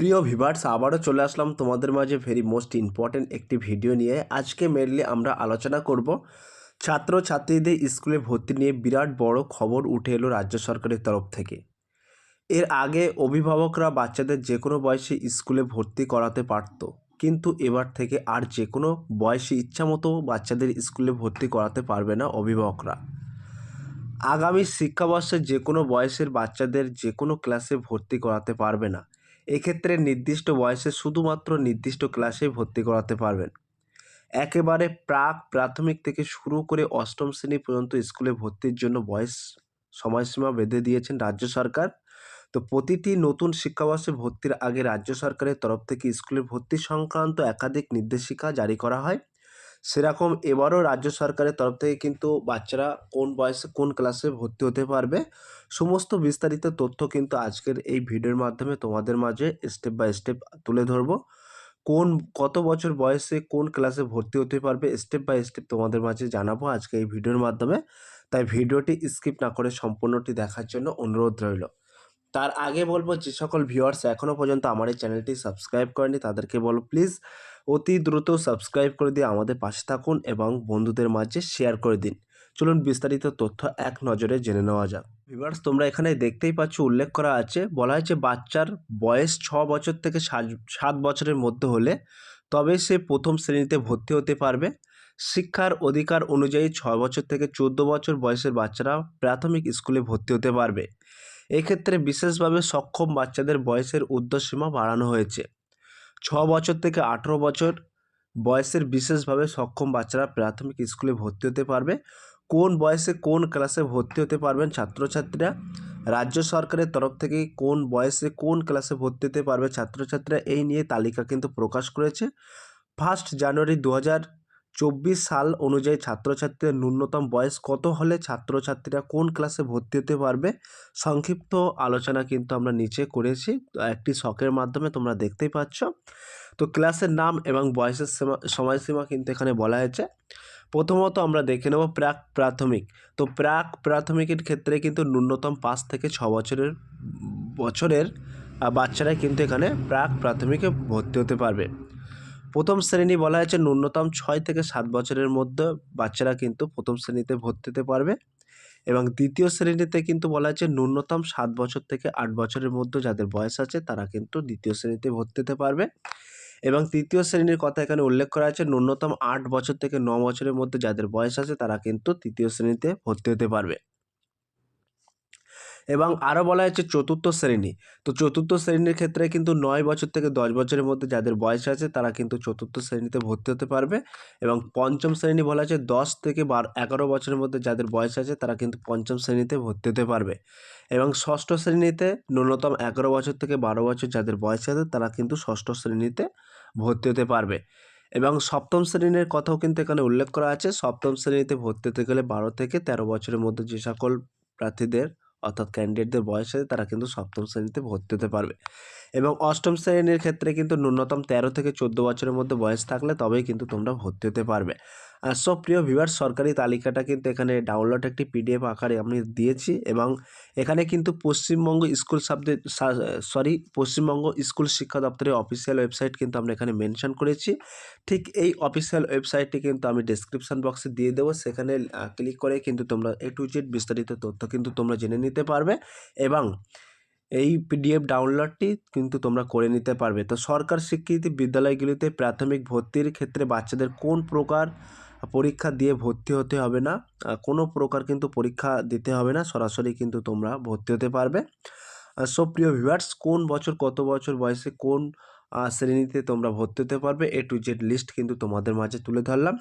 প্রিয় ভিভার্স, আবারও চলে আসলাম তোমাদের মাঝে ভেরি মোস্ট ইম্পর্ট্যান্ট একটি ভিডিও নিয়ে। আজকে মেনলি আমরা আলোচনা করব ছাত্র ছাত্রীদের স্কুলে ভর্তি নিয়ে বিরাট বড় খবর উঠে এলো রাজ্য সরকারের তরফ থেকে। এর আগে অভিভাবকরা বাচ্চাদের যে কোনো বয়সে স্কুলে ভর্তি করাতে পারতো, কিন্তু এবার থেকে আর যে কোনো বয়সে ইচ্ছামতো বাচ্চাদের স্কুলে ভর্তি করাতে পারবে না অভিভাবকরা। আগামী শিক্ষাবর্ষে যে কোনো বয়সের বাচ্চাদের যে কোনো ক্লাসে ভর্তি করাতে পারবে না। এক্ষেত্রে নির্দিষ্ট বয়সে শুধুমাত্র নির্দিষ্ট ক্লাসেই ভর্তি করাতে পারবেন। একেবারে প্রাক প্রাথমিক থেকে শুরু করে অষ্টম শ্রেণি পর্যন্ত স্কুলে ভর্তির জন্য বয়স সময়সীমা বেঁধে দিয়েছেন রাজ্য সরকার। তো প্রতিটি নতুন শিক্ষাবর্ষে ভর্তির আগে রাজ্য সরকারের তরফ থেকে স্কুলে ভর্তি সংক্রান্ত একাধিক নির্দেশিকা জারি করা হয়। সেরকম এবারও রাজ্য সরকারের তরফ থেকে কিন্তু বাচ্চারা কোন বয়সে কোন ক্লাসে ভর্তি হতে পারবে, সমস্ত বিস্তারিত তথ্য কিন্তু আজকের এই ভিডিওর মাধ্যমে তোমাদের মাঝে স্টেপ বাই স্টেপ তুলে ধরবো। কোন, কত বছর বয়সে কোন ক্লাসে ভর্তি হতে পারবে স্টেপ বাই স্টেপ তোমাদের মাঝে জানাব আজকে এই ভিডিওর মাধ্যমে। তাই ভিডিওটি স্কিপ না করে সম্পূর্ণটি দেখার জন্য অনুরোধ রইল। তার আগে বলব যে সকল ভিউয়ার্স এখনও পর্যন্ত আমার এই চ্যানেলটি সাবস্ক্রাইব করেনি তাদেরকে বলো প্লিজ অতি দ্রুত সাবস্ক্রাইব করে দিয়ে আমাদের পাশে থাকুন এবং বন্ধুদের মাঝে শেয়ার করে দিন। চলুন বিস্তারিত তথ্য এক নজরে জেনে নেওয়া যাক। ভিভার্স তোমরা এখানে দেখতেই পাচ্ছ উল্লেখ করা আছে, বলা হয়েছে বাচ্চার বয়স ছ বছর থেকে সাত- বছরের মধ্যে হলে তবে সে প্রথম শ্রেণীতে ভর্তি হতে পারবে। শিক্ষার অধিকার অনুযায়ী ছ বছর থেকে চোদ্দ বছর বয়সের বাচ্চারা প্রাথমিক স্কুলে ভর্তি হতে পারবে। এক্ষেত্রে বিশেষভাবে সক্ষম বাচ্চাদের বয়সের ঊর্ধ্বসীমা বাড়ানো হয়েছে। ছ বছর থেকে আঠেরো বছর বয়সের বিশেষভাবে সক্ষম বাচ্চারা প্রাথমিক স্কুলে ভর্তি হতে পারবে। কোন বয়সে কোন ক্লাসে ভর্তি হতে পারবেন ছাত্রছাত্রীরা? রাজ্য সরকারের তরফ থেকে কোন বয়সে কোন ক্লাসে ভর্তি হতে পারবে ছাত্রছাত্রীরা? এই নিয়ে তালিকা কিন্তু প্রকাশ করেছে। ফার্স্ট জানুয়ারি দু হাজার চব্বিশ সাল অনুযায়ী ছাত্রছাত্রীদের ন্যূনতম বয়স কত হলে ছাত্রছাত্রীরা কোন ক্লাসে ভর্তি হতে পারবে? সংক্ষিপ্ত আলোচনা কিন্তু আমরা নিচে করেছি, একটি শখের মাধ্যমে তোমরা দেখতেই পাচ্ছ। তো ক্লাসের নাম এবং বয়সের সীমা- সময়সীমা কিন্তু এখানে বলা হয়েছে। প্রথমত আমরা দেখে নেব প্রাক প্রাথমিক। তো প্রাক প্রাথমিকের ক্ষেত্রে কিন্তু ন্যূনতম পাঁচ থেকে ছ বছরের বছরের বাচ্চারা কিন্তু এখানে প্রাক প্রাথমিকে ভর্তি হতে পারবে। প্রথম শ্রেণি বলা হয়েছে ন্যূনতম ছয় থেকে সাত বছরের মধ্যে বাচ্চারা কিন্তু প্রথম শ্রেণীতে ভর্তি হতে পারবে। এবং দ্বিতীয় শ্রেণীতে কিন্তু বলা হয়েছে ন্যূনতম সাত বছর থেকে আট বছরের মধ্যে যাদের বয়স আছে তারা কিন্তু দ্বিতীয় শ্রেণীতে ভর্তি হতে পারবে। এবং তৃতীয় শ্রেণির কথা এখানে উল্লেখ করা আছে ন্যূনতম আট বছর থেকে ন বছরের মধ্যে যাদের বয়স আছে তারা কিন্তু তৃতীয় শ্রেণীতে ভর্তি হতে পারবে। এবং আরও বলা হয়েছে চতুর্থ শ্রেণি। তো চতুর্থ শ্রেণির ক্ষেত্রে কিন্তু নয় বছর থেকে দশ বছরের মধ্যে যাদের বয়স আছে, তারা কিন্তু চতুর্থ শ্রেণীতে ভর্তি হতে পারবে এবং পঞ্চম শ্রেণি বলা আছে দশ থেকে বারো, এগারো বছরের মধ্যে যাদের বয়স আছে, তারা কিন্তু পঞ্চম শ্রেণীতে ভর্তি হতে পারবে। এবং ষষ্ঠ শ্রেণীতে ন্যূনতম এগারো বছর থেকে বারো বছর যাদের বয়স আছে, তারা কিন্তু ষষ্ঠ শ্রেণীতে ভর্তি হতে পারবে। এবং সপ্তম শ্রেণির কথাও কিন্তু এখানে উল্লেখ করা আছে। সপ্তম শ্রেণীতে ভর্তি হতে গেলে বারো থেকে তেরো বছরের মধ্যে যে সকল প্রার্থীদের অর্থাৎ ক্যান্ডিডেটদের বয়স তারা কিন্তু সপ্তম শ্রেণীতে ভর্তি হতে পারবে। এবং অষ্টম শ্রেণির ক্ষেত্রে কিন্তু ন্যূনতম তেরো থেকে চোদ্দ বছরের মধ্যে বয়স থাকলে তবেই কিন্তু তোমরা ভর্তি হতে পারবে। সব প্রিয় ভিভার সরকারি তালিকাটা কিন্তু এখানে ডাউনলোড একটি পিডিএফ আকারে আমি দিয়েছি এবং এখানে কিন্তু Paschimbanga school subject sorry Paschimbanga school শিক্ষা দপ্তরের অফিসিয়াল ওয়েবসাইট কিন্তু আমরা এখানে মেনশন করেছি। ঠিক এই অফিসিয়াল ওয়েবসাইটটি কিন্তু আমি ডেসক্রিপশন বক্সে দিয়ে দেবো। সেখানে ক্লিক করে কিন্তু তোমরা এ টু জেড বিস্তারিত তথ্য কিন্তু তোমরা জেনে নিতে পারবে এবং এই পিডিএফ ডাউনলোডটি কিন্তু তোমরা করে নিতে পারবে। তো সরকার স্বীকৃতি বিদ্যালয়গুলিতে প্রাথমিক ভর্তির ক্ষেত্রে বাচ্চাদের কোন প্রকার পরীক্ষা দিয়ে ভর্তি হতে হবে না। কোনো প্রকার কিন্তু পরীক্ষা দিতে হবে না, সরাসরি কিন্তু তোমরা ভর্তি হতে পারবে। সো, প্রিয় ভিউয়ার্স, কোন বছর, কত বছর বয়সে কোন শ্রেণীতে তোমরা ভর্তি হতে পারবে এ টু জেড লিস্ট কিন্তু তোমাদের মাঝে তুলে ধরলাম।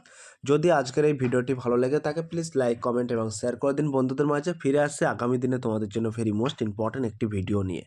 যদি আজকের এই ভিডিওটি ভালো লেগে থাকে, প্লিজ লাইক, কমেন্ট এবং শেয়ার করে দিন। বন্ধুদের মাঝে ফিরে আসছে আগামী দিনে তোমাদের জন্য ভেরি মোস্ট ইম্পর্ট্যান্ট একটি ভিডিও নিয়ে।